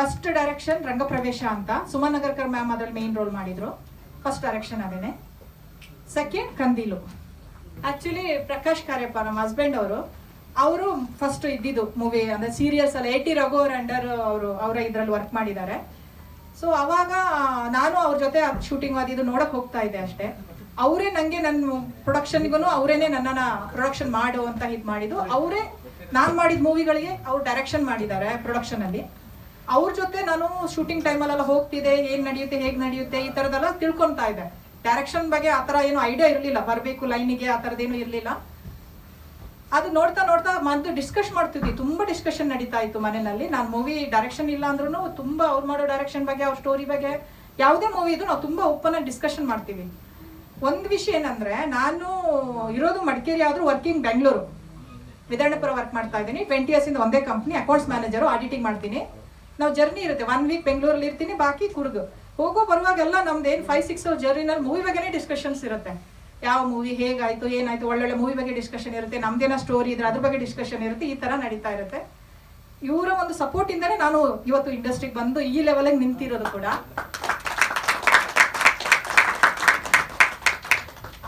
First direction Rangapravesha ಅಂತ Suman Nagarkar ma'am ಅದ್ರಲ್ಲಿ main role ಮಾಡಿದ್ರು ಫಸ್ಟ್ ಡೈರೆಕ್ಷನ್ ಅದೇನೆ ಸೆಕೆಂಡ್ ಕಂದೀಲು ಆಕ್ಚುಲಿ ಪ್ರಕಾಶ್ ಕಾರ್ಯಪ್ಪ ನಮ್ಮ ಹಸ್ಬೆಂಡ್ ಅವರು ಅವರು ಫಸ್ಟ್ ಇದ್ದಿದ್ದು ಮೂವಿ ಅಂದ್ರೆ ಸೀರಿಯಲ್ಸ್ ಎ ಏಟಿ ರಘು ಅವ್ರ ಅಂಡರ್ ಅವರು ಅವರ ಇದ್ರಲ್ಲಿ ವರ್ಕ್ ಮಾಡಿದ್ದಾರೆ ಸೊ ಅವಾಗ ನಾನು ಅವ್ರ ಜೊತೆ ಶೂಟಿಂಗ್ ಅದಿದ್ದು ನೋಡಕ್ ಹೋಗ್ತಾ ಇದ್ದೆ ಅಷ್ಟೇ ಅವರೇ ನಂಗೆ ನನ್ನ ಪ್ರೊಡಕ್ಷನ್ಗೂ ಅವರೇನೆ ನನ್ನನ್ನ ಪ್ರೊಡಕ್ಷನ್ ಮಾಡು ಅಂತ ಇದು ಮಾಡಿದ್ದು ಅವರೇ ನಾನು ಮಾಡಿದ ಮೂವಿಗಳಿಗೆ ಅವ್ರು ಡೈರೆಕ್ಷನ್ ಮಾಡಿದ್ದಾರೆ ಪ್ರೊಡಕ್ಷನ್ ಅಲ್ಲಿ ಅವ್ರ ಜೊತೆ ನಾನು ಶೂಟಿಂಗ್ ಟೈಮಲ್ಲೆಲ್ಲ ಹೋಗ್ತಿದೆ ಏನ್ ನಡೆಯುತ್ತೆ, ಹೇಗ್ ನಡೆಯುತ್ತೆ, ಈ ತರದೆಲ್ಲ ತಿಳ್ಕೊಂತಾ ಇದೆ ಡೈರೆಕ್ಷನ್ ಬಗ್ಗೆ ಆ ತರ ಏನು ಐಡಿಯಾ ಇರಲಿಲ್ಲ. ಬರಬೇಕು ಲೈನಿಗೆ ಆ ಥರದ್ದೇನು ಇರಲಿಲ್ಲ. ಅದು ನೋಡ್ತಾ ನೋಡ್ತಾ ಮತ್ತೆ ಡಿಸ್ಕಸ್ ಮಾಡ್ತಿದ್ವಿ. ತುಂಬಾ ಡಿಸ್ಕಷನ್ ನಡೀತಾ ಇತ್ತು ಮನೆಯಲ್ಲಿ. ನಾನು ಮೂವಿ ಡೈರೆಕ್ಷನ್ ಇಲ್ಲ ಅಂದ್ರೂ ತುಂಬಾ ಅವ್ರು ಮಾಡೋ ಡೈರೆಕ್ಷನ್ ಬಗ್ಗೆ, ಅವ್ರ ಸ್ಟೋರಿ ಬಗ್ಗೆ, ಯಾವುದೇ ಮೂವಿ ಇದು ನಾವು ತುಂಬಾ ಓಪನ್ ಆಗಿ ಡಿಸ್ಕಷನ್ ಮಾಡ್ತೀವಿ. ಒಂದು ವಿಷಯ ಏನಂದ್ರೆ, ನಾನು ಇರೋದು ಮಡಿಕೇರಿ ಆದ್ರೂ ವರ್ಕಿಂಗ್ ಬೆಂಗಳೂರು ವಿಧಾನಪುರ ವರ್ಕ್ ಮಾಡ್ತಾ ಇದ್ದೀನಿ. ಟ್ವೆಂಟಿ ಇಯರ್ಸ್ ಇಂದ ಒಂದೇ ಕಂಪ್ನಿ ಅಕೌಂಟ್ಸ್ ಮ್ಯಾನೇಜರು ಆಡಿಟಿಂಗ್ ಮಾಡ್ತೀನಿ. ನಾವು ಜರ್ನಿ ಇರುತ್ತೆ. ಒನ್ ವೀಕ್ ಬೆಂಗಳೂರಲ್ಲಿ ಇರ್ತೀನಿ, ಬಾಕಿ ಕುಡ್ದು. ಹೋಗೋ ಬರುವಾಗೆಲ್ಲ ನಮ್ದು ಏನು ಫೈವ್ ಸಿಕ್ಸ್ ಜರ್ನಿನಲ್ಲಿ ಮೂವಿ ಬಗ್ಗೆನೇ ಡಿಸ್ಕಷನ್ಸ್ ಇರುತ್ತೆ. ಯಾವ ಮೂವಿ ಹೇಗಾಯ್ತು, ಏನಾಯ್ತು, ಒಳ್ಳೊಳ್ಳೆ ಮೂವಿ ಬಗ್ಗೆ ಡಿಸ್ಕಷನ್ ಇರುತ್ತೆ. ನಮ್ದೇನ ಸ್ಟೋರಿ ಇದ್ರೆ ಅದ್ರ ಬಗ್ಗೆ ಡಿಸ್ಕಷನ್ ಇರುತ್ತೆ. ಈ ತರ ನಡೀತಾ ಇರುತ್ತೆ. ಇವರ ಒಂದು ಸಪೋರ್ಟ್ ಇಂದಾನೆ ನಾನು ಇವತ್ತು ಇಂಡಸ್ಟ್ರಿಗೆ ಬಂದು ಈ ಲೆವೆಲ್ ನಿಂತಿರೋದು ಕೂಡ.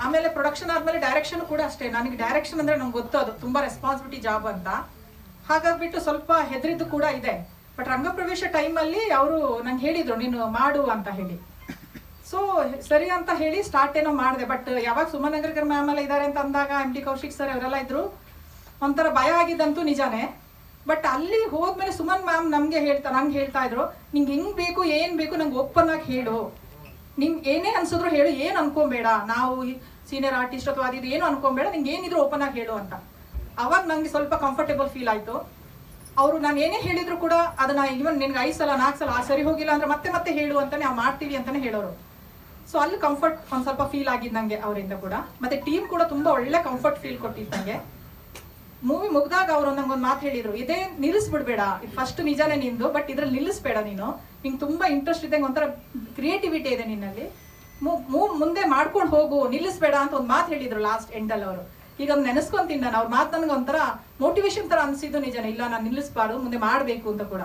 ಆಮೇಲೆ ಪ್ರೊಡಕ್ಷನ್ ಆದಮೇಲೆ ಡೈರೆಕ್ಷನ್ ಕೂಡ ಅಷ್ಟೇ. ನನಗೆ ಡೈರೆಕ್ಷನ್ ಅಂದ್ರೆ ನಂಗೆ ಗೊತ್ತು. ಅದು ತುಂಬಾ ರೆಸ್ಪಾನ್ಸಿಬಿಲಿಟಿ ಜಾಬ್ ಅಂತ. ಹಾಗಾಗ್ಬಿಟ್ಟು ಸ್ವಲ್ಪ ಹೆದರಿದ್ದು ಕೂಡ ಇದೆ. ಬಟ್ ರಂಗಪ್ರವೇಶ ಟೈಮಲ್ಲಿ ಅವರು ನಂಗೆ ಹೇಳಿದ್ರು, ನೀನು ಮಾಡು ಅಂತ ಹೇಳಿ. ಸೊ ಸರಿ ಅಂತ ಹೇಳಿ ಸ್ಟಾರ್ಟ್ ಏನೋ ಮಾಡಿದೆ. ಬಟ್ ಯಾವಾಗ ಸುಮನ್ ನಗರ್ಕರ್ ಮ್ಯಾಮ್ ಎಲ್ಲ ಇದ್ದಾರೆ ಅಂತ ಅಂದಾಗ ಎಂ ಡಿ ಕೌಶಿಕ್ ಸರ್ ಅವರೆಲ್ಲ ಇದ್ರು. ಒಂಥರ ಭಯ ಆಗಿದ್ದಂತೂ ನಿಜಾನೇ. ಬಟ್ ಅಲ್ಲಿ ಹೋದ್ಮೇಲೆ ಸುಮನ್ ಮ್ಯಾಮ್ ನಮ್ಗೆ ಹೇಳ್ತಾ, ನಂಗೆ ಹೇಳ್ತಾ ಇದ್ರು, ನಿಂಗೆ ಹೆಂಗ್ ಬೇಕು, ಏನ್ ಬೇಕು ನಂಗೆ ಓಪನ್ ಆಗಿ ಹೇಳು. ನಿಂಗೆ ಏನೇ ಅನ್ಸಿದ್ರು ಹೇಳು, ಏನ್ ಅನ್ಕೊಂಬೇಡ. ನಾವು ಸೀನಿಯರ್ ಆರ್ಟಿಸ್ಟ್ ಅಥವಾ ಅದಿದು ಏನು ಅನ್ಕೊಂಬೇಡ, ನಿಂಗೆ ಏನಿದ್ರು ಓಪನ್ ಆಗಿ ಹೇಳು ಅಂತ. ಅವಾಗ ನಂಗೆ ಸ್ವಲ್ಪ ಕಂಫರ್ಟೇಬಲ್ ಫೀಲ್ ಆಯ್ತು. ಅವರು ನಾನು ಏನೇ ಹೇಳಿದ್ರು ಕೂಡ ಅದನ್ನ ಇವನ್ ನಿನ್ಗೆ ಐದು ಸಲ, ನಾಲ್ಕು ಸಲ, ಆ ಸರಿ ಹೋಗಿಲ್ಲ ಅಂದ್ರೆ ಮತ್ತೆ ಮತ್ತೆ ಹೇಳು ಅಂತಾನೆ ನಾವು ಮಾಡ್ತೀವಿ ಅಂತಾನೆ ಹೇಳೋರು. ಸೊ ಅಲ್ಲಿ ಕಂಫರ್ಟ್ ಒಂದ್ ಸ್ವಲ್ಪ ಫೀಲ್ ಆಗಿದ್ದು ನಂಗೆ ಅವರಿಂದ ಕೂಡ. ಮತ್ತೆ ಟೀಮ್ ಕೂಡ ತುಂಬಾ ಒಳ್ಳೆ ಕಂಫರ್ಟ್ ಫೀಲ್ ಕೊಟ್ಟಿದ್ದ ನಂಗೆ. ಮೂವಿ ಮುಗ್ದಾಗ ಅವ್ರು ನಂಗೊಂದು ಮಾತು ಹೇಳಿದ್ರು, ಇದೇ ನಿಲ್ಲಿಸ್ಬಿಡ್ಬೇಡ. ಫಸ್ಟ್ ನಿಜಾನೇ ನಿಂದು ಬಟ್ ಇದ್ರಲ್ಲಿ ನಿಲ್ಲಿಸ್ಬೇಡ ನೀನು. ನಿಂಗೆ ತುಂಬಾ ಇಂಟ್ರೆಸ್ಟ್ ಇದ್ದಂಗೆ ಒಂಥರ ಕ್ರಿಯೇಟಿವಿಟಿ ಇದೆ ನಿನ್ನಲ್ಲಿ. ಮುಂದೆ ಮಾಡ್ಕೊಂಡು ಹೋಗು, ನಿಲ್ಲಿಸ್ಬೇಡ ಅಂತ ಒಂದು ಮಾತು ಹೇಳಿದ್ರು ಲಾಸ್ಟ್ ಎಂಡಲ್ಲಿ ಅವರು. ಈಗ ಅವ್ನು ನೆನೆಸ್ಕೊಂತೀನಿ ನಾನು ಅವ್ರ ಮಾತು ನನಗೆ ಒಂಥರ ಮೋಟಿವೇಶನ್ ಥರ ಅನ್ಸಿದ್ದು ನಿಜನೇ. ಇಲ್ಲ, ನಾನು ನಿಲ್ಲಿಸ್ಬಾರ್ದು, ಮುಂದೆ ಮಾಡಬೇಕು ಅಂತ ಕೂಡ.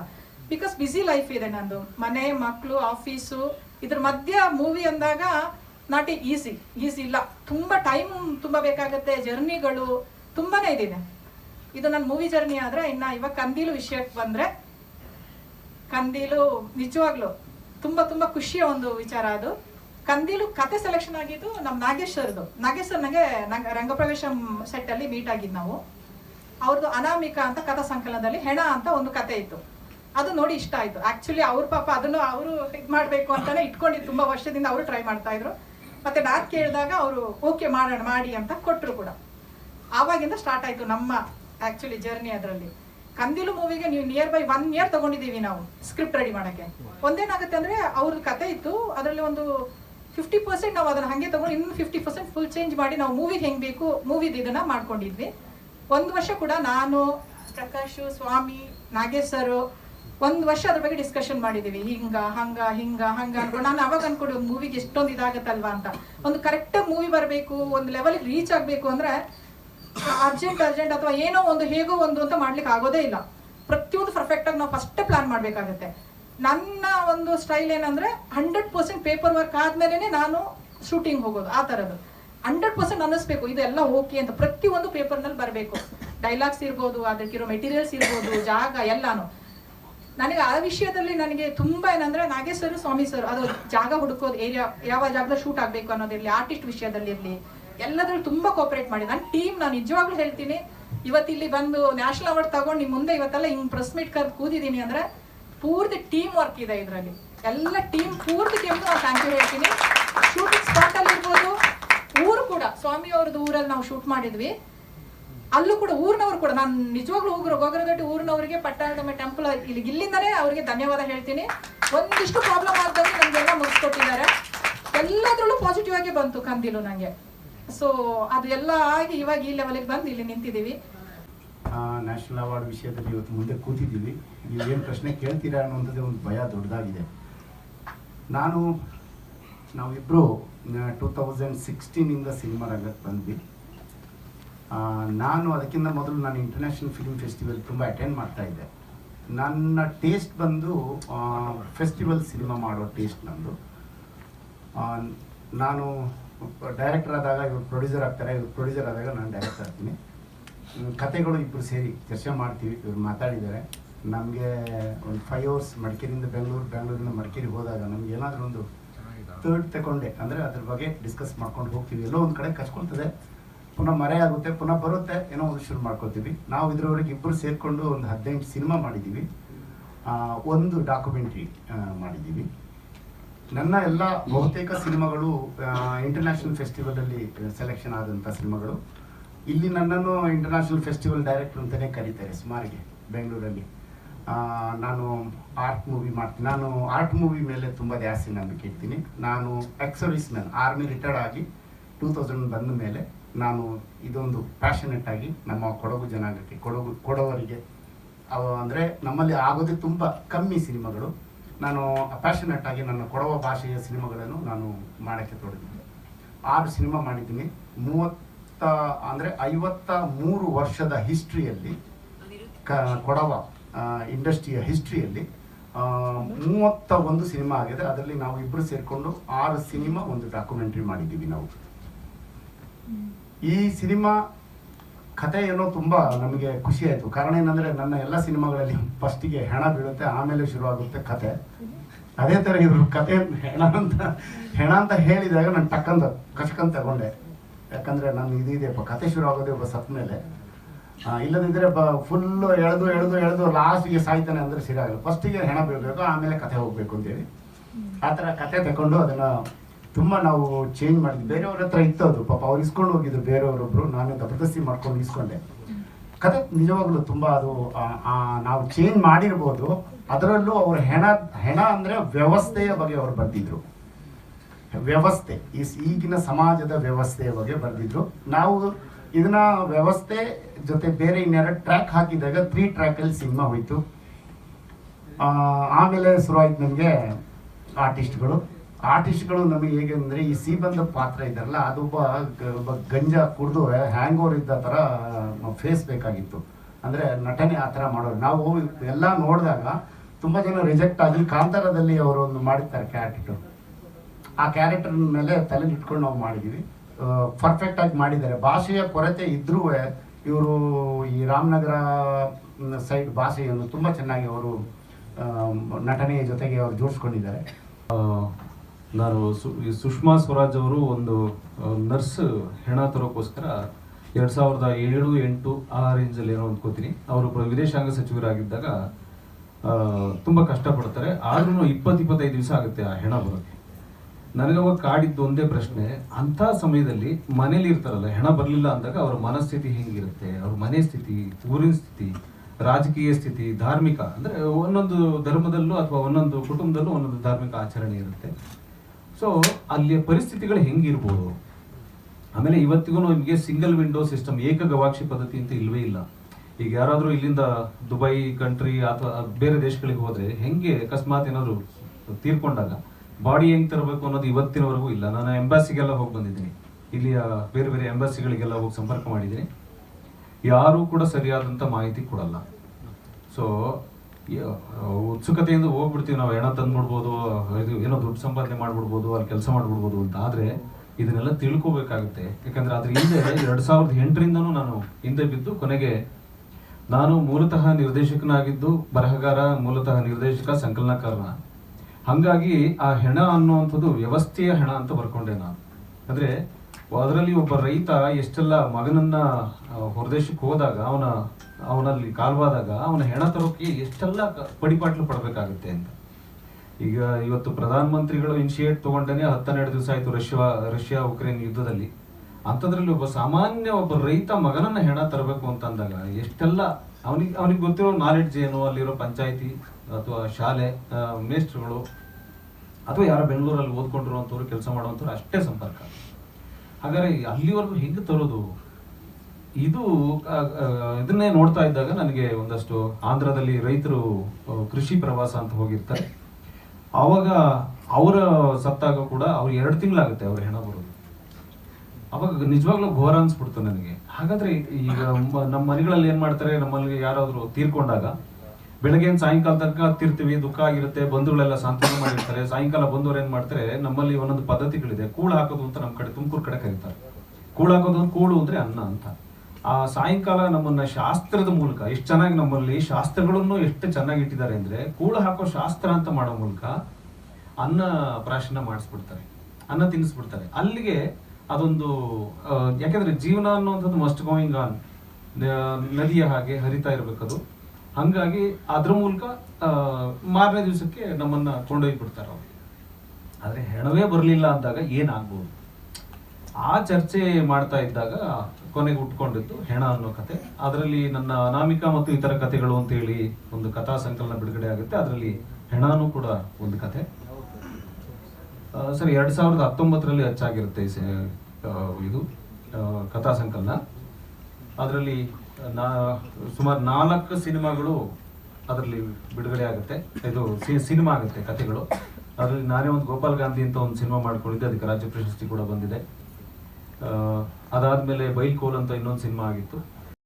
ಬಿಕಾಸ್ ಬಿಸಿ ಲೈಫ್ ಇದೆ ನಂದು. ಮನೆ ಮಕ್ಕಳು ಆಫೀಸು ಇದ್ರ ಮಧ್ಯ ಮೂವಿ ಅಂದಾಗ ನಾಟ್ ಈಸಿ ಈಸಿ ಇಲ್ಲ. ತುಂಬ ಟೈಮ್ ತುಂಬ ಬೇಕಾಗುತ್ತೆ ಜರ್ನಿಗಳು ತುಂಬಾ ಇದೆ ಇದು ನನ್ನ ಮೂವಿ ಜರ್ನಿ ಆದರೆ ಇನ್ನು ಇವಾಗ ಕಂದೀಲು ವಿಷಯಕ್ಕೆ ಬಂದರೆ, ಕಂದೀಲು ನಿಜವಾಗ್ಲು ತುಂಬ ತುಂಬ ಖುಷಿಯ ಒಂದು ವಿಚಾರ ಅದು. ಕಂದೀಲು ಕತೆ ಸೆಲೆಕ್ಷನ್ ಆಗಿದ್ದು ನಮ್ಮ ನಾಗೇಶ್ ಸರ್ದು ನಾಗೇಶ್ ಸರ್ ರಂಗಪ್ರವೇಶ ಸೆಟ್ ಅಲ್ಲಿ ಮೀಟ್ ಆಗಿದ್ದು ನಾವು. ಅವ್ರದ್ದು ಅನಾಮಿಕ ಅಂತ ಕಥಾ ಸಂಕಲನದಲ್ಲಿ ಹೆಣ ಅಂತ ಒಂದು ಕತೆ ಇತ್ತು. ಅದು ನೋಡಿ ಇಷ್ಟ ಆಯ್ತು. ಆಕ್ಚುಲಿ ಅವ್ರ ಪಾಪ ಅದನ್ನು ಅವರು ಇದು ಮಾಡ್ಬೇಕು ಅಂತಾನೆ ಇಟ್ಕೊಂಡಿದ್ದು ತುಂಬಾ ವರ್ಷದಿಂದ ಅವರು ಟ್ರೈ ಮಾಡ್ತಾ ಇದ್ರು. ಮತ್ತೆ ನಾನ್ ಕೇಳಿದಾಗ ಅವರು ಓಕೆ ಮಾಡೋಣ, ಮಾಡಿ ಅಂತ ಕೊಟ್ಟರು ಕೂಡ. ಆವಾಗಿಂದ ಸ್ಟಾರ್ಟ್ ಆಯ್ತು ನಮ್ಮ ಆಕ್ಚುಲಿ ಜರ್ನಿ ಅದರಲ್ಲಿ. ಕಂದಿಲು ಮೂವಿಗೆ ನೀವು ನಿಯರ್ ಬೈ ಒನ್ ಇಯರ್ ತಗೊಂಡಿದ್ದೀವಿ ನಾವು ಸ್ಕ್ರಿಪ್ಟ್ ರೆಡಿ ಮಾಡೋಕ್ಕೆ. ಒಂದೇನಾಗುತ್ತೆ ಅಂದ್ರೆ ಅವ್ರದ್ದು ಕತೆ ಇತ್ತು. ಅದರಲ್ಲಿ ಒಂದು ಫಿಫ್ಟಿ ಪರ್ಸೆಂಟ್ ನಾವು ಅದನ್ನ ಹಂಗೆ ತಗೊಂಡು ಇನ್ನು ಫಿಫ್ಟಿ ಪರ್ಸೆಂಟ್ ಫುಲ್ ಚೇಂಜ್ ಮಾಡಿ ನಾವು ಮೂವಿಗೆ ಹೆಂಗೆ ಬೇಕು ಮೂವಿದು ಇದನ್ನ ಮಾಡ್ಕೊಂಡಿದ್ವಿ. ಒಂದು ವರ್ಷ ಕೂಡ ನಾನು, ಪ್ರಕಾಶು, ಸ್ವಾಮಿ, ನಾಗೇಶ್ ಸರ್ ಒಂದು ವರ್ಷ ಅದ್ರ ಬಗ್ಗೆ ಡಿಸ್ಕಷನ್ ಮಾಡಿದ್ದೀವಿ ಹಿಂಗ, ಹಂಗ ಹಿಂಗ, ಹಂಗ ಅನ್ಕೊಂಡು ನಾನು ಅವಾಗ ಅನ್ಕೊಂಡು ಮೂವಿಗೆ ಎಷ್ಟೊಂದು ಇದಾಗತ್ತಲ್ವಾ ಅಂತ. ಒಂದು ಕರೆಕ್ಟಾಗಿ ಮೂವಿ ಬರಬೇಕು, ಒಂದು ಲೆವೆಲ್ಗೆ ರೀಚ್ ಆಗಬೇಕು ಅಂದ್ರೆ ಅರ್ಜೆಂಟ್ ಅರ್ಜೆಂಟ್ ಅಥವಾ ಏನೋ ಒಂದು ಹೇಗೋ ಒಂದು ಅಂತ ಮಾಡ್ಲಿಕ್ಕೆ ಆಗೋದೇ ಇಲ್ಲ. ಪ್ರತಿಯೊಂದು ಪರ್ಫೆಕ್ಟ್ ಆಗಿ ನಾವು ಫಸ್ಟ್ ಪ್ಲಾನ್ ಮಾಡ್ಬೇಕಾಗತ್ತೆ. ನನ್ನ ಒಂದು ಸ್ಟೈಲ್ ಏನಂದ್ರೆ ಹಂಡ್ರೆಡ್ ಪರ್ಸೆಂಟ್ ಪೇಪರ್ ವರ್ಕ್ ಆದ್ಮೇಲೆ ನಾನು ಶೂಟಿಂಗ್ ಹೋಗೋದು, ಆ ಥರದ್ದು ಹಂಡ್ರೆಡ್ ಪರ್ಸೆಂಟ್ ಅನ್ನಿಸ್ಬೇಕು, ಇದೆಲ್ಲ ಓಕೆ ಅಂತ ಪ್ರತಿಯೊಂದು ಪೇಪರ್ನಲ್ಲಿ ಬರಬೇಕು. ಡೈಲಾಗ್ಸ್ ಇರ್ಬೋದು, ಅದಕ್ಕಿರೋ ಮೆಟೀರಿಯಲ್ಸ್ ಇರ್ಬೋದು, ಜಾಗ ಎಲ್ಲಾನು. ನನಗೆ ಆ ವಿಷಯದಲ್ಲಿ ನನಗೆ ತುಂಬಾ ಏನಂದ್ರೆ ನಾಗೇಶ್ವರ ಸ್ವಾಮಿ ಸರ್ ಅದು ಜಾಗ ಹುಡುಕೋದು ಏರಿಯಾ ಯಾವ ಜಾಗದಲ್ಲಿ ಶೂಟ್ ಆಗ್ಬೇಕು ಅನ್ನೋದಿರ್ಲಿ ಆರ್ಟಿಸ್ಟ್ ವಿಷಯದಲ್ಲಿ ಇರ್ಲಿ, ಎಲ್ಲದ್ರಲ್ಲಿ ತುಂಬಾ ಕೋಪರೇಟ್ ಮಾಡಿ. ನನ್ನ ಟೀಮ್ ನಾನು ನಿಜವಾಗ್ಲೂ ಹೇಳ್ತೀನಿ, ಇವತ್ತಿಲ್ಲಿ ಬಂದು ನ್ಯಾಷನಲ್ ಅವಾರ್ಡ್ ತಗೊಂಡು ನಿಮ್ ಮುಂದೆ ಇವತ್ತೆಲ್ಲ ಹಿಂಗ್ ಪ್ರೆಸ್ ಮೀಟ್ ಕರೆದು ಕೂದಿದ್ದೀನಿ ಅಂದ್ರೆ ಪೂರ್ತಿ ಟೀಮ್ ವರ್ಕ್ ಇದೆ ಇದರಲ್ಲಿ. ಎಲ್ಲ ಟೀಮ್ ಪೂರ್ತಿ ಟೀಮ್ ನಾವು ಥ್ಯಾಂಕ್ ಯು ಹೇಳ್ತೀನಿ. ಶೂಟಿಂಗ್ ಸ್ಪಾಟ್ ಅಲ್ಲಿ ಇರ್ಬೋದು. ಊರು ಕೂಡ, ಸ್ವಾಮಿ ಅವ್ರದ್ದು ಊರಲ್ಲಿ ನಾವು ಶೂಟ್ ಮಾಡಿದ್ವಿ. ಅಲ್ಲೂ ಕೂಡ, ಊರಿನವ್ರು ಕೂಡ, ನಾನು ನಿಜವಾಗ್ಲೂ ಹೋಗ್ರು ಗೊಗರಗಟ್ಟಿ ಊರಿನವರಿಗೆ ಪಟ್ಟಣದಮ್ಮ ಟೆಂಪಲ್ ಇಲ್ಲಿ ಇಲ್ಲಿಂದಲೇ ಅವರಿಗೆ ಧನ್ಯವಾದ ಹೇಳ್ತೀನಿ. ಒಂದಿಷ್ಟು ಪ್ರಾಬ್ಲಮ್ ಆಗ್ದಂಗೆ ನಮ್ಗೆಲ್ಲ ಮುಗಿಸ್ಕೊಟ್ಟಿದ್ದಾರೆ. ಎಲ್ಲದ್ರಲ್ಲೂ ಪಾಸಿಟಿವ್ ಆಗಿ ಬಂತು ಕಂದಿಲು ನನಗೆ ಸೊ ಅದು ಎಲ್ಲ ಆಗಿ ಇವಾಗ ಈ ಲೆವೆಲಿಗೆ ಬಂದು ಇಲ್ಲಿ ನಿಂತಿದ್ದೀವಿ. ನ್ಯಾಷನಲ್ ಅವಾರ್ಡ್ ವಿಷಯದಲ್ಲಿ ಇವತ್ತು ಮುಂದೆ ಕೂತಿದ್ದೀವಿ. ನೀವು ಏನು ಪ್ರಶ್ನೆ ಕೇಳ್ತೀರಾ ಅನ್ನೋಂಥದ್ದೇ ಒಂದು ಭಯ ದೊಡ್ಡದಾಗಿದೆ. ನಾನು ನಾವಿಬ್ಬರು ಟೂ ತೌಸಂಡ್ ಸಿಕ್ಸ್ಟೀನಿಂದ ಸಿನಿಮಾ ರಂಗಕ್ಕೆ ಬಂದ್ವಿ. ನಾನು ಅದಕ್ಕಿಂತ ಮೊದಲು ನಾನು ಇಂಟರ್ನ್ಯಾಷನಲ್ ಫಿಲ್ಮ್ ಫೆಸ್ಟಿವಲ್ ತುಂಬ ಅಟೆಂಡ್ ಮಾಡ್ತಾ ಇದ್ದೆ. ನನ್ನ ಟೇಸ್ಟ್ ಬಂದು ಫೆಸ್ಟಿವಲ್ ಸಿನಿಮಾ ಮಾಡೋ ಟೇಸ್ಟ್ ನಂದು. ನಾನು ಡೈರೆಕ್ಟರ್ ಆದಾಗ ಇವರು ಪ್ರೊಡ್ಯೂಸರ್ ಆಗ್ತಾರೆ, ಇವರು ಪ್ರೊಡ್ಯೂಸರ್ ಆದಾಗ ನಾನು ಡೈರೆಕ್ಟರ್ ಆಗ್ತೀನಿ. ಕತೆಗಳು ಇಬ್ಬರು ಸೇರಿ ಚರ್ಚೆ ಮಾಡ್ತೀವಿ ಇವ್ರು ಮಾತಾಡಿದ್ದಾರೆ. ನಮಗೆ ಒಂದು ಫೈವ್ ಅವರ್ಸ್ ಮಡಿಕೇರಿಯಿಂದ ಬೆಂಗಳೂರು ಬೆಂಗಳೂರಿಂದ ಮಡಿಕೇರಿ ಹೋದಾಗ ನಮ್ಗೆ ಏನಾದರೂ ಒಂದು ತರ್ಡ್ ತಗೊಂಡೆ ಅಂದರೆ ಅದ್ರ ಬಗ್ಗೆ ಡಿಸ್ಕಸ್ ಮಾಡ್ಕೊಂಡು ಹೋಗ್ತೀವಿ. ಎಲ್ಲೋ ಒಂದು ಕಡೆ ಕಚ್ಕೊಳ್ತದೆ. ಪುನಃ ಮರೆ ಆಗುತ್ತೆ ಪುನಃ ಬರುತ್ತೆ ಏನೋ ಒಂದು ಶುರು ಮಾಡ್ಕೊತೀವಿ. ನಾವು ಇದ್ರವರೆಗೆ ಇಬ್ಬರು ಸೇರಿಕೊಂಡು ಒಂದು ಹದಿನೆಂಟು ಸಿನಿಮಾ ಮಾಡಿದ್ದೀವಿ ಒಂದು ಡಾಕ್ಯುಮೆಂಟ್ರಿ ಮಾಡಿದ್ದೀವಿ ನನ್ನ ಎಲ್ಲ ಬಹುತೇಕ ಸಿನಿಮಾಗಳು ಇಂಟರ್ನ್ಯಾಷನಲ್ ಫೆಸ್ಟಿವಲಲ್ಲಿ ಸೆಲೆಕ್ಷನ್ ಆದಂಥ ಸಿನಿಮಾಗಳು ಇಲ್ಲಿ ನನ್ನನ್ನು ಇಂಟರ್ನ್ಯಾಷನಲ್ ಫೆಸ್ಟಿವಲ್ ಡೈರೆಕ್ಟರ್ ಅಂತಲೇ ಕರೀತಾರೆ, ಸುಮಾರಿಗೆ ಬೆಂಗಳೂರಲ್ಲಿ. ನಾನು ಆರ್ಟ್ ಮೂವಿ ಮಾಡ್ತೀನಿ. ನಾನು ಆರ್ಟ್ ಮೂವಿ ಮೇಲೆ ತುಂಬ ಜಾಸ್ತಿ ನಂಬಿಕೆ ಇಡ್ತೀನಿ. ನಾನು ex service man army retired ಆಗಿ ಟೂ ತೌಸಂಡ್ ಬಂದ ಮೇಲೆ ನಾನು ಇದೊಂದು ಪ್ಯಾಷನೆಟ್ ಆಗಿ ನಮ್ಮ ಕೊಡಗು ಜನಾಂಗಕ್ಕೆ, ಕೊಡಗು, ಕೊಡವರಿಗೆ, ಅವು ಅಂದರೆ ನಮ್ಮಲ್ಲಿ ಆಗೋದೇ ತುಂಬ ಕಮ್ಮಿ ಸಿನಿಮಾಗಳು. ನಾನು ಪ್ಯಾಷನೆಟ್ ಆಗಿ ನನ್ನ ಕೊಡವ ಭಾಷೆಯ ಸಿನಿಮಾಗಳನ್ನು ನಾನು ಮಾಡೋಕ್ಕೆ ತೊಡಗಿದ್ದೆ. ಆರು ಸಿನಿಮಾ ಮಾಡಿದ್ದೀನಿ. ಮೂವತ್ತ ಅಂದರೆ ಐವತ್ತ ಮೂರು ವರ್ಷದ ಹಿಸ್ಟ್ರಿಯಲ್ಲಿ, ಕ, ಕೊಡವ ಇಂಡಸ್ಟ್ರಿಯ ಹಿಸ್ಟ್ರಿಯಲ್ಲಿ ಮೂವತ್ತ ಒಂದು ಸಿನಿಮಾ ಆಗಿದೆ. ಅದರಲ್ಲಿ ನಾವು ಇಬ್ಬರು ಸೇರಿಕೊಂಡು ಆರು ಸಿನಿಮಾ ಒಂದು ಡಾಕ್ಯುಮೆಂಟ್ರಿ ಮಾಡಿದ್ದೀವಿ ನಾವು. ಈ ಸಿನಿಮಾ ಕತೆ ಏನೋ ತುಂಬ ನಮಗೆ ಖುಷಿ ಆಯಿತು. ಕಾರಣ ಏನಂದರೆ ನನ್ನ ಎಲ್ಲ ಸಿನಿಮಾಗಳಲ್ಲಿ ಫಸ್ಟಿಗೆ ಹೆಣ ಬೀಳುತ್ತೆ, ಆಮೇಲೆ ಶುರುವಾಗುತ್ತೆ ಕತೆ. ಅದೇ ಥರ ಇವರು ಕತೆ, ಹೆಣ ಅಂತ ಹೆಣ ಅಂತ ಹೇಳಿದಾಗ ನಾನು ಟಕ್ಕಂತ ಕಚ್ಕಂತ ತಗೊಂಡೆ. ಯಾಕಂದರೆ ನಾನು ಇದಿದೆಯಪ್ಪ ಕತೆ ಶುರು ಆಗೋದೇ ಒಬ್ಬ ಸತ್ತ ಮೇಲೆ. ಆ, ಇಲ್ಲದಿದ್ದರೆ ಬ ಫುಲ್ಲು ಎಳೆದು ಎಳೆದು ಎಳೆದು ಲಾಸ್ಟಿಗೆ ಸಾಯ್ತಾನೆ ಅಂದರೆ ಸರಿಯಾಗಲ್ಲ ಫಸ್ಟಿಗೆ ಹೆಣ ಬೀಳಬೇಕು ಆಮೇಲೆ ಕತೆ ಹೋಗಬೇಕು ಅಂತೇಳಿ. ಆ ಥರ ಕತೆ ತಗೊಂಡು ಅದನ್ನು ತುಂಬ ನಾವು ಚೇಂಜ್ ಮಾಡಿದ್ವಿ. ಬೇರೆಯವ್ರ ಹತ್ರ ಇತ್ತು ಅದು ಪಾಪ ಅವ್ರು ಇಸ್ಕೊಂಡು ಹೋಗಿದ್ರು ಬೇರೆಯವರೊಬ್ಬರು ನಾನು ಜಬರ್ದಸ್ತಿ ಮಾಡ್ಕೊಂಡು ಇಸ್ಕೊಂಡೆ. ಕತೆ ನಿಜವಾಗ್ಲೂ ತುಂಬ ಅದು ನಾವು ಚೇಂಜ್ ಮಾಡಿರ್ಬೋದು. ಅದರಲ್ಲೂ ಅವ್ರ ಹೆಣ ಹೆಣ ಅಂದರೆ ವ್ಯವಸ್ಥೆಯ ಬಗ್ಗೆ ಅವ್ರು ಬರ್ತಿದ್ರು ವ್ಯವಸ್ಥೆ ಈಗಿನ ಸಮಾಜದ ವ್ಯವಸ್ಥೆಯ ಬಗ್ಗೆ ಬರೆದಿದ್ರು. ನಾವು ಇದನ್ನ ವ್ಯವಸ್ಥೆ ಜೊತೆ ಬೇರೆ ಇನ್ನೆರಡು ಟ್ರ್ಯಾಕ್ ಹಾಕಿದಾಗ ತ್ರೀ ಟ್ರ್ಯಾಕಲ್ಲಿ ಸಿನಿಮಾ ಹೋಯಿತು. ಆಮೇಲೆ ಶುರುವಾಯ್ತು ನಮಗೆ ಆರ್ಟಿಸ್ಟ್ಗಳು. ಆರ್ಟಿಸ್ಟ್ಗಳು ನಮಗೆ ಹೇಗೆ ಅಂದರೆ ಈ ಸೀಬಂದ ಪಾತ್ರ ಇದ್ದಾರಲ್ಲ ಗ- ಒಬ್ಬ ಗಂಜ ಕುಡಿದು ಹ್ಯಾಂಗ್ ಓವರ್ ಇದ್ದ ಥರ ಫೇಸ್ ಬೇಕಾಗಿತ್ತು. ಅಂದರೆ ನಟನೆ ಆ ಥರ ಮಾಡೋರು. ನಾವು ಎಲ್ಲ ನೋಡಿದಾಗ ತುಂಬ ಜನ ರಿಜೆಕ್ಟ್ ಆಗಿ ಕಾಂತಾರದಲ್ಲಿ ಅವರು ಒಂದು ಮಾಡಿರ್ತಾರೆ ಕ್ಯಾರೆಕ್ಟರ್. ಆ ಕ್ಯಾರೆಕ್ಟರ್ ಮೇಲೆ ತಲೆಗೆ ಇಟ್ಕೊಂಡು ನಾವು ಮಾಡಿದ್ದೀವಿ ಪರ್ಫೆಕ್ಟ್ ಆಗಿ ಮಾಡಿದ್ದಾರೆ. ಭಾಷೆಯ ಕೊರತೆ ಇದ್ರೂ ಇವರು ಈ ರಾಮನಗರ ಸೈಡ್ ಭಾಷೆಯನ್ನು ತುಂಬ ಚೆನ್ನಾಗಿ ಅವರು ನಟನೆಯ ಜೊತೆಗೆ ಅವರು ಜೋಡಿಸ್ಕೊಂಡಿದ್ದಾರೆ. ನಾನು ಸುಷ್ಮಾ ಸ್ವರಾಜ್ ಅವರು ಒಂದು ನರ್ಸ್ ಹೆಣ ತರೋಕ್ಕೋಸ್ಕರ ಎರಡು ಸಾವಿರದ ಏಳು, ಎಂಟು, ಆ ರೇಂಜಲ್ಲಿ ಏನೋ ಅಂದ್ಕೋತೀನಿ ಅವರು ವಿದೇಶಾಂಗ ಸಚಿವರಾಗಿದ್ದಾಗ ತುಂಬ ಕಷ್ಟಪಡ್ತಾರೆ. ಆದ್ರೂ ಇಪ್ಪತ್ತು, ಇಪ್ಪತ್ತೈದು ದಿವಸ ಆಗುತ್ತೆ ಆ ಹೆಣ ಬರೋಕ್ಕೆ. ನನಗೆ ಅವಾಗ ಕಾಡಿದ್ದು ಒಂದೇ ಪ್ರಶ್ನೆ, ಅಂಥ ಸಮಯದಲ್ಲಿ ಮನೇಲಿ ಇರ್ತಾರಲ್ಲ, ಹೆಣ ಬರಲಿಲ್ಲ ಅಂದಾಗ ಅವ್ರ ಮನಸ್ಥಿತಿ ಹೆಂಗಿರುತ್ತೆ? ಅವ್ರ ಮನೆ ಸ್ಥಿತಿ, ಊರಿನ ಸ್ಥಿತಿ, ರಾಜಕೀಯ ಸ್ಥಿತಿ, ಧಾರ್ಮಿಕ, ಅಂದರೆ ಒಂದೊಂದು ಧರ್ಮದಲ್ಲೂ ಅಥವಾ ಒಂದೊಂದು ಕುಟುಂಬದಲ್ಲೂ ಒಂದೊಂದು ಧಾರ್ಮಿಕ ಆಚರಣೆ ಇರುತ್ತೆ. ಸೊ ಅಲ್ಲಿಯ ಪರಿಸ್ಥಿತಿಗಳು ಹೆಂಗಿರ್ಬೋದು? ಆಮೇಲೆ ಇವತ್ತಿಗೂ ನಿಮಗೆ ಸಿಂಗಲ್ ವಿಂಡೋ ಸಿಸ್ಟಮ್ ಏಕ ಗವಾಕ್ಷಿ ಪದ್ಧತಿ ಅಂತ ಇಲ್ವೇ ಇಲ್ಲ. ಈಗ ಯಾರಾದರೂ ಇಲ್ಲಿಂದ ದುಬೈ ಕಂಟ್ರಿ ಅಥವಾ ಬೇರೆ ದೇಶಗಳಿಗೆ ಹೋದರೆ ಹೆಂಗೆ ಅಕಸ್ಮಾತ್ ಏನಾದರೂ ತೀರ್ಕೊಂಡಾಗ ಬಾಡಿ ಹೆಂಗ್ ತರಬೇಕು ಅನ್ನೋದು ಇವತ್ತಿನವರೆಗೂ ಇಲ್ಲ. ನಾನು ಎಂಬಾಸಿಗೆಲ್ಲ ಹೋಗಿ ಬಂದಿದ್ದೀನಿ. ಇಲ್ಲಿಯ ಬೇರೆ ಬೇರೆ ಎಂಬಾಸಿಗಳಿಗೆಲ್ಲ ಹೋಗಿ ಸಂಪರ್ಕ ಮಾಡಿದ್ದೀನಿ. ಯಾರೂ ಕೂಡ ಸರಿಯಾದಂಥ ಮಾಹಿತಿ ಕೊಡಲ್ಲ. ಸೊ ಉತ್ಸುಕತೆಯಿಂದ ಹೋಗ್ಬಿಡ್ತೀವಿ ನಾವು. ಏನೋ ತಂದ್ಬಿಡ್ಬೋದು ಇದು ಏನೋ ದುಡ್ಡು ಸಂಪಾದನೆ ಮಾಡ್ಬಿಡ್ಬೋದು, ಅಲ್ಲಿ ಕೆಲಸ ಮಾಡಿಬಿಡ್ಬೋದು ಅಂತ. ಆದರೆ ಇದನ್ನೆಲ್ಲ ತಿಳ್ಕೋಬೇಕಾಗುತ್ತೆ. ಯಾಕಂದರೆ ಅದ್ರ ಹಿಂದೆ ಎರಡು ಸಾವಿರದ ಎಂಟರಿಂದನೂ ನಾನು ಹಿಂದೆ ಬಿದ್ದು ಕೊನೆಗೆ ನಾನು ಮೂಲತಃ ನಿರ್ದೇಶಕನಾಗಿದ್ದು ಬರಹಗಾರ, ಮೂಲತಃ ನಿರ್ದೇಶಕ, ಸಂಕಲನಕಾರನ. ಹಂಗಾಗಿ ಆ ಹೆಣ ಅನ್ನುವಂಥದ್ದು ವ್ಯವಸ್ಥೆಯ ಹೆಣ ಅಂತ ಬರ್ಕೊಂಡೆ ನಾನು. ಅಂದ್ರೆ, ಅದರಲ್ಲಿ ಒಬ್ಬ ರೈತ ಎಷ್ಟೆಲ್ಲ ಮಗನನ್ನ ಹೊರದೇಶಕ್ಕೆ ಹೋದಾಗ, ಅವನ, ಅವನಲ್ಲಿ ಕಾಲ್ವಾದಾಗ, ಅವನ ಹೆಣ ತರೋಕೆ ಎಷ್ಟೆಲ್ಲ ಪಡಿಪಾಟ್ಲು ಪಡಬೇಕಾಗುತ್ತೆ ಅಂತ. ಈಗ ಇವತ್ತು ಪ್ರಧಾನಮಂತ್ರಿಗಳು ಇನಿಷಿಯೇಟ್ ತಗೊಂಡೇನೆ ಹತ್ತೆರಡು ದಿವಸ ಆಯ್ತು ರಷ್ಯಾ ರಷ್ಯಾ, ಉಕ್ರೇನ್ ಯುದ್ಧದಲ್ಲಿ. ಅಂಥದ್ರಲ್ಲಿ ಒಬ್ಬ ಸಾಮಾನ್ಯ ಒಬ್ಬ ರೈತ ಮಗನನ್ನ ಹೆಣ ತರಬೇಕು ಅಂತ ಅಂದಾಗ ಎಷ್ಟೆಲ್ಲ, ಅವನಿಗೆ ಅವನಿಗೆ ಗೊತ್ತಿರೋ ನಾಲೆಡ್ಜ್ ಏನು, ಅಲ್ಲಿರೋ ಪಂಚಾಯತಿ ಅಥವಾ ಶಾಲೆ ಮೇಸ್ಟ್ರುಗಳು ಅಥವಾ ಯಾರೋ ಬೆಂಗಳೂರಲ್ಲಿ ಓದ್ಕೊಂಡಿರುವಂಥವ್ರು ಕೆಲಸ ಮಾಡುವಂಥವ್ರು ಅಷ್ಟೇ ಸಂಪರ್ಕ. ಹಾಗಾದ್ರೆ ಅಲ್ಲಿವರೆಗೂ ಹೆಂಗೆ ತರೋದು? ಇದು ಇದನ್ನೇ ನೋಡ್ತಾ ಇದ್ದಾಗ ನನಗೆ ಒಂದಷ್ಟು ಆಂಧ್ರದಲ್ಲಿ ರೈತರು ಕೃಷಿ ಪ್ರವಾಸ ಅಂತ ಹೋಗಿರ್ತಾರೆ. ಆವಾಗ ಅವರ ಸತ್ತಾಗ ಕೂಡ ಅವ್ರು ಎರಡು ತಿಂಗಳಾಗುತ್ತೆ ಅವ್ರ ಹೆಣ ಬರೋದು. ಅವಾಗ ನಿಜವಾಗ್ಲೂ ಘೋರ ಅನ್ಸ್ಬಿಡ್ತು ನನಗೆ. ಹಾಗಾದ್ರೆ ಈಗ ನಮ್ಮ ಮನೆಗಳಲ್ಲಿ ಏನ್ ಮಾಡ್ತಾರೆ? ನಮ್ಮಲ್ಲಿ ಯಾರಾದ್ರೂ ತೀರ್ಕೊಂಡಾಗ ಬೆಳಗ್ಗೆ ಸಾಯಂಕಾಲ ತನಕ ಹತ್ತಿರ್ತೀವಿ, ದುಃಖ ಆಗಿರುತ್ತೆ, ಬಂಧುಗಳೆಲ್ಲ ಸಾಂತ್ವನ ಮಾಡಿರ್ತಾರೆ, ಸಾಯಂಕಾಲ ಬಂದವರು ಏನ್ ಮಾಡ್ತಾರೆ, ನಮ್ಮಲ್ಲಿ ಒಂದೊಂದು ಪದ್ಧತಿಗಳಿದೆ. ಕೂಳು ಹಾಕೋದು ಅಂತ ನಮ್ಮ ಕಡೆ ತುಮಕೂರು ಕಡೆ ಕರೀತಾರೆ. ಕೂಳು ಹಾಕೋದು ಕೂಳು ಅಂದ್ರೆ ಅನ್ನ ಅಂತ. ಆ ಸಾಯಂಕಾಲ ನಮ್ಮನ್ನ ಶಾಸ್ತ್ರದ ಮೂಲಕ, ಎಷ್ಟು ಚೆನ್ನಾಗಿ ನಮ್ಮಲ್ಲಿ ಶಾಸ್ತ್ರಗಳನ್ನು ಎಷ್ಟು ಚೆನ್ನಾಗಿ ಇಟ್ಟಿದ್ದಾರೆ ಅಂದ್ರೆ, ಕೂಳು ಹಾಕೋ ಶಾಸ್ತ್ರ ಅಂತ ಮಾಡೋ ಮೂಲಕ ಅನ್ನ ಪ್ರಾಶನ ಮಾಡಿಸ್ಬಿಡ್ತಾರೆ. ಅನ್ನ ತಿನ್ನಿಸ್ಬಿಡ್ತಾರೆ ಅಲ್ಲಿಗೆ ಅದೊಂದು ಯಾಕಂದ್ರೆ ಜೀವನ ಅನ್ನೋಂಥದ್ದು ಮಸ್ಟ್ ಗೋಯಿಂಗ್ ಆನ್ ನದಿಯ ಹಾಗೆ ಹರಿತಾ ಇರ್ಬೇಕದು. ಹಂಗಾಗಿ ಅದ್ರ ಮೂಲಕ ಮಾರನೇ ದಿವಸಕ್ಕೆ ನಮ್ಮನ್ನ ಕೊಂಡೊಯ್ಬಿಡ್ತಾರೆ ಅವ್ರು. ಆದ್ರೆ ಹೆಣವೇ ಬರಲಿಲ್ಲ ಅಂದಾಗ ಏನಾಗ್ಬೋದು? ಆ ಚರ್ಚೆ ಮಾಡ್ತಾ ಇದ್ದಾಗ ಕೊನೆಗೆ ಉಟ್ಕೊಂಡಿದ್ದು ಹೆಣ ಅನ್ನೋ ಕತೆ. ಅದರಲ್ಲಿ ನನ್ನ ಅನಾಮಿಕಾ ಮತ್ತು ಇತರ ಕಥೆಗಳು ಅಂತೇಳಿ ಒಂದು ಕಥಾ ಸಂಕಲನ ಬಿಡುಗಡೆ ಆಗುತ್ತೆ. ಅದರಲ್ಲಿ ಹೆಣನೂ ಕೂಡ ಒಂದು ಕತೆ. ಸರಿ, ಎರಡ್ ಸಾವಿರದ ಹತ್ತೊಂಬತ್ತರಲ್ಲಿ ಹೆಚ್ಚಾಗಿರುತ್ತೆ ಇದು ಕಥಾ ಸಂಕಲನ. ಅದರಲ್ಲಿ ನಾ ಸುಮಾರು ನಾಲ್ಕು ಸಿನಿಮಾಗಳು ಅದರಲ್ಲಿ ಬಿಡುಗಡೆ ಆಗುತ್ತೆ. ಇದು ಸಿನಿಮಾ ಆಗುತ್ತೆ ಕಥೆಗಳು. ಅದರಲ್ಲಿ ನಾನೇ ಒಂದು ಗೋಪಾಲ್ ಗಾಂಧಿ ಅಂತ ಒಂದು ಸಿನಿಮಾ ಮಾಡ್ಕೊಂಡಿದ್ದೆ ಅದಕ್ಕೆ ರಾಜ್ಯ ಪ್ರಶಸ್ತಿ ಕೂಡ ಬಂದಿದೆ. ಆ, ಬೈಲ್ ಕೋಲ್ ಅಂತ ಇನ್ನೊಂದು ಸಿನಿಮಾ ಆಗಿತ್ತು.